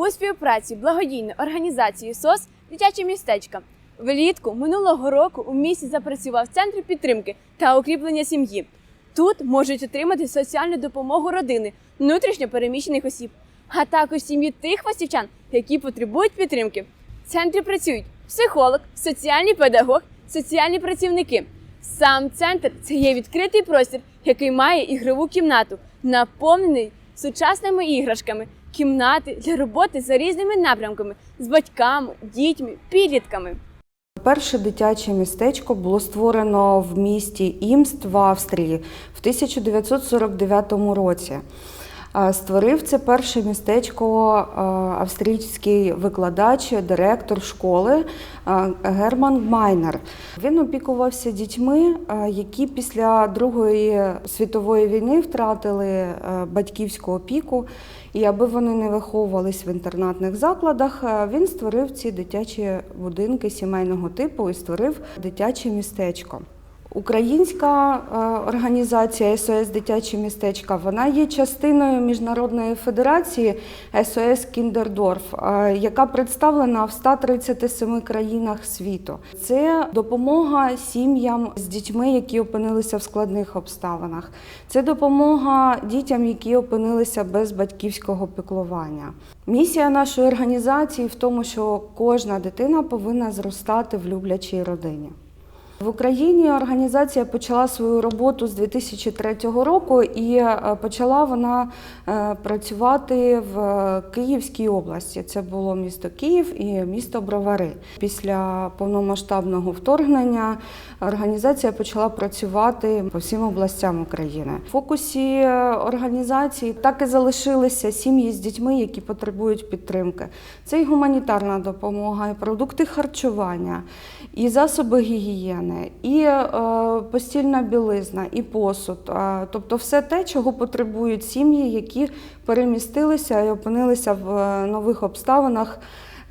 У співпраці благодійної організації СОС Дитяче містечко влітку минулого року у місті запрацював центр підтримки та укріплення сім'ї. Тут можуть отримати соціальну допомогу родини, внутрішньо переміщених осіб, а також сім'ї тих фастівчан, які потребують підтримки. В центрі працюють психолог, соціальний педагог, соціальні працівники. Сам центр це є відкритий простір, який має ігрову кімнату, наповнений сучасними іграшками, кімнати для роботи за різними напрямками з батьками, дітьми, підлітками. Перше дитяче містечко було створено в місті Імст в Австрії в 1949 році. А Створив це перше містечко австрійський викладач, директор школи Герман Майнер. Він опікувався дітьми, які після Другої світової війни втратили е, батьківську опіку. І аби вони не виховувались в інтернатних закладах, е, він створив ці дитячі будинки сімейного типу і створив дитяче містечко. Українська е, організація СОС Дитячі містечка вона є частиною міжнародної федерації СОС Кіндердорф, е, яка представлена в 137 країнах світу. Це допомога сім'ям з дітьми, які опинилися в складних обставинах. Це допомога дітям, які опинилися без батьківського піклування. Місія нашої організації в тому, що кожна дитина повинна зростати в люблячій родині. В Україні організація почала свою роботу з 2003 року і е, почала вона е, працювати в Київській області. Це було місто Київ і місто Бровари. Після повномасштабного вторгнення організація почала працювати по всім областям України. В фокусі е, організації так і залишилися сім'ї з дітьми, які потребують підтримки. Це і гуманітарна допомога, і продукти харчування, і засоби гігієни, і е, постільна білизна, і посуд. Тобто все те, чого потребують сім'ї, які перемістилися і опинилися в е, нових обставинах.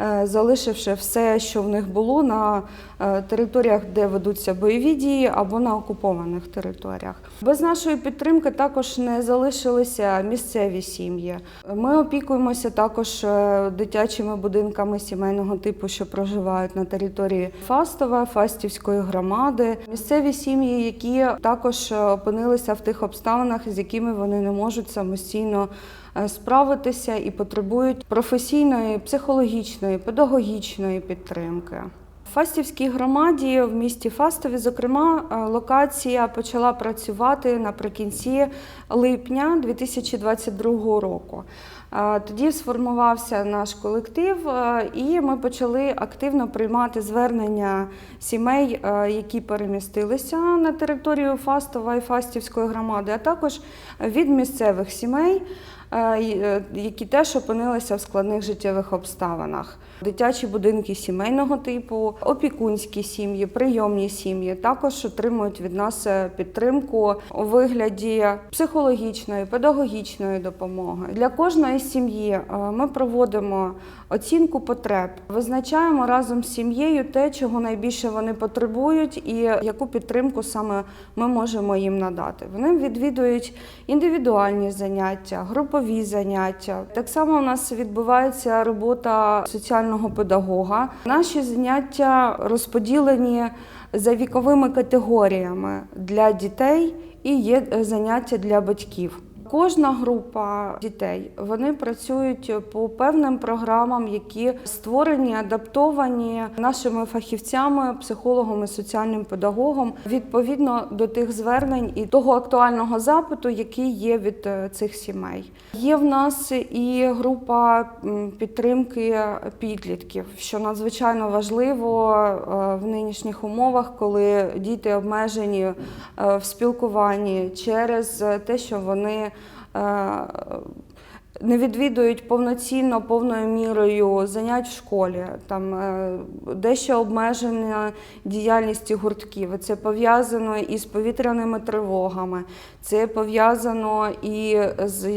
Е, Залишивши все, що в них було на е, територіях, де ведуться бойові дії, або на окупованих територіях. Без нашої підтримки також не залишилися місцеві сім'ї. Ми опікуємося також е, дитячими будинками сімейного типу, що проживають на території Фастова, Фастівської громади. Місцеві сім'ї, які також опинилися в тих обставинах, з якими вони не можуть самостійно справитися і потребують професійної, психологічної, педагогічної підтримки. В Фастівській громаді в місті Фастові, зокрема, е, локація почала працювати наприкінці липня 2022 року. Е, Тоді сформувався наш колектив, е, і ми почали активно приймати звернення сімей, які перемістилися на територію Фастова і Фастівської громади, а також від місцевих сімей. Е, е, Які теж опинилися в складних життєвих обставинах. Дитячі будинки сімейного типу, опікунські сім'ї, прийомні сім'ї також отримують від нас е, підтримку у вигляді психологічної, педагогічної допомоги. Для кожної сім'ї ми проводимо оцінку потреб, визначаємо разом з сім'єю те, чого найбільше вони потребують, і яку підтримку саме ми можемо їм надати. Вони відвідують індивідуальні заняття, групові заняття. Так само у нас відбувається робота соціального педагога. Наші заняття розподілені за віковими категоріями для дітей і є е, заняття для батьків. Кожна група дітей вони працюють по певним програмам, які створені, адаптовані нашими фахівцями, психологом і соціальним педагогом відповідно до тих звернень і того актуального запиту, який є від е, цих сімей. Є в нас і група підтримки підлітків, що надзвичайно важливо е, в нинішніх умовах, коли діти обмежені е, в спілкуванні через те, що вони е, не відвідують повноцінно, повною мірою занять в школі. Там е, дещо обмежена діяльність гуртків. Це пов'язано із повітряними тривогами, це пов'язано і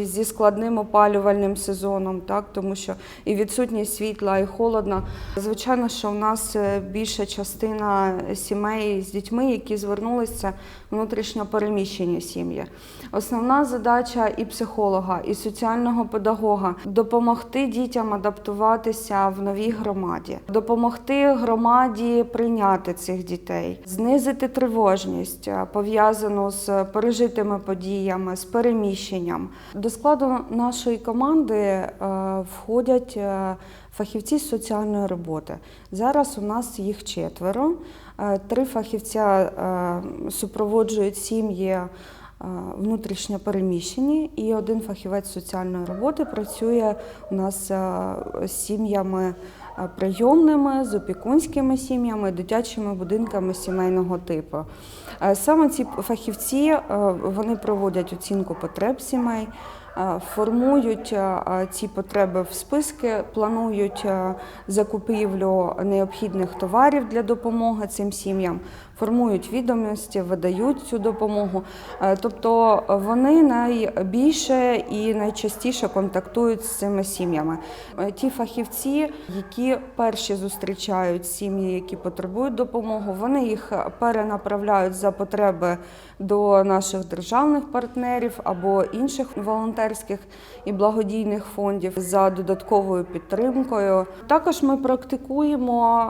зі складним опалювальним сезоном, так тому що і відсутність світла, і холодно. Звичайно, що в нас е, більша частина сімей з дітьми, які звернулися, внутрішньо переміщені сім'ї. Основна задача і психолога, і соціального педагога, допомогти дітям адаптуватися в новій громаді, допомогти громаді прийняти цих дітей, знизити тривожність е, пов'язану з пережитими подіями, з переміщенням. До складу нашої команди е, входять е, фахівці з соціальної роботи. Зараз у нас їх четверо. Три фахівця супроводжують сім'ї внутрішньо переміщені, і один фахівець соціальної роботи працює у нас з сім'ями прийомними, з опікунськими сім'ями, дитячими будинками сімейного типу. Саме ці фахівці вони проводять оцінку потреб сімей. Формують ці потреби в списки, планують закупівлю необхідних товарів для допомоги цим сім'ям, формують відомості, видають цю допомогу. Е, Тобто вони найбільше і найчастіше контактують з цими сім'ями. Е, Ті фахівці, які перші зустрічають сім'ї, які потребують допомоги, вони їх перенаправляють за потреби до наших державних партнерів або інших волонтерських і благодійних фондів за додатковою підтримкою. Також ми практикуємо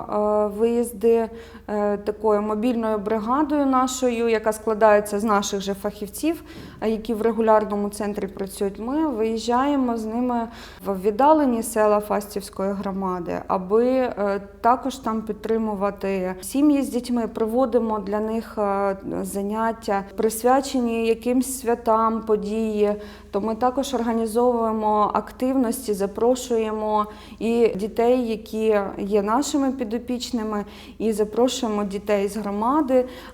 е, виїзди е, такою мобільною бригадою нашою, яка складається з наших же фахівців, які в регулярному центрі працюють. Ми виїжджаємо з ними в віддалені села Фастівської громади, аби е, також там підтримувати сім'ї з дітьми. Проводимо для них е, заняття, присвячені якимсь святам, події. То ми також організовуємо активності, запрошуємо і дітей, які є нашими підопічними, і запрошуємо дітей з громади,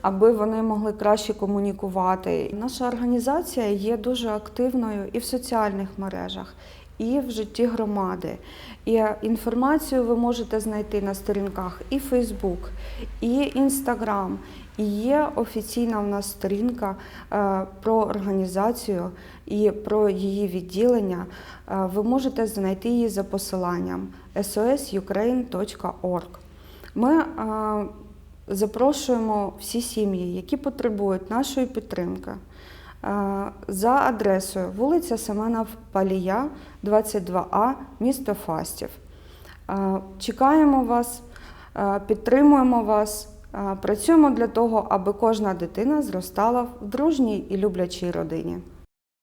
аби вони могли краще комунікувати. Наша організація є дуже активною і в соціальних мережах. І в житті громади. І інформацію ви можете знайти на сторінках і Facebook, і Instagram. І є офіційна в нас сторінка е, про організацію і про її відділення. Е, Ви можете знайти її за посиланням sosukraine.org. Ми е, запрошуємо всі сім'ї, які потребують нашої підтримки. Е, За адресою вулиця Семена Палія, 22А, місто Фастів. Е, Чекаємо вас, е, підтримуємо вас, працюємо для того, аби кожна дитина зростала в дружній і люблячій родині.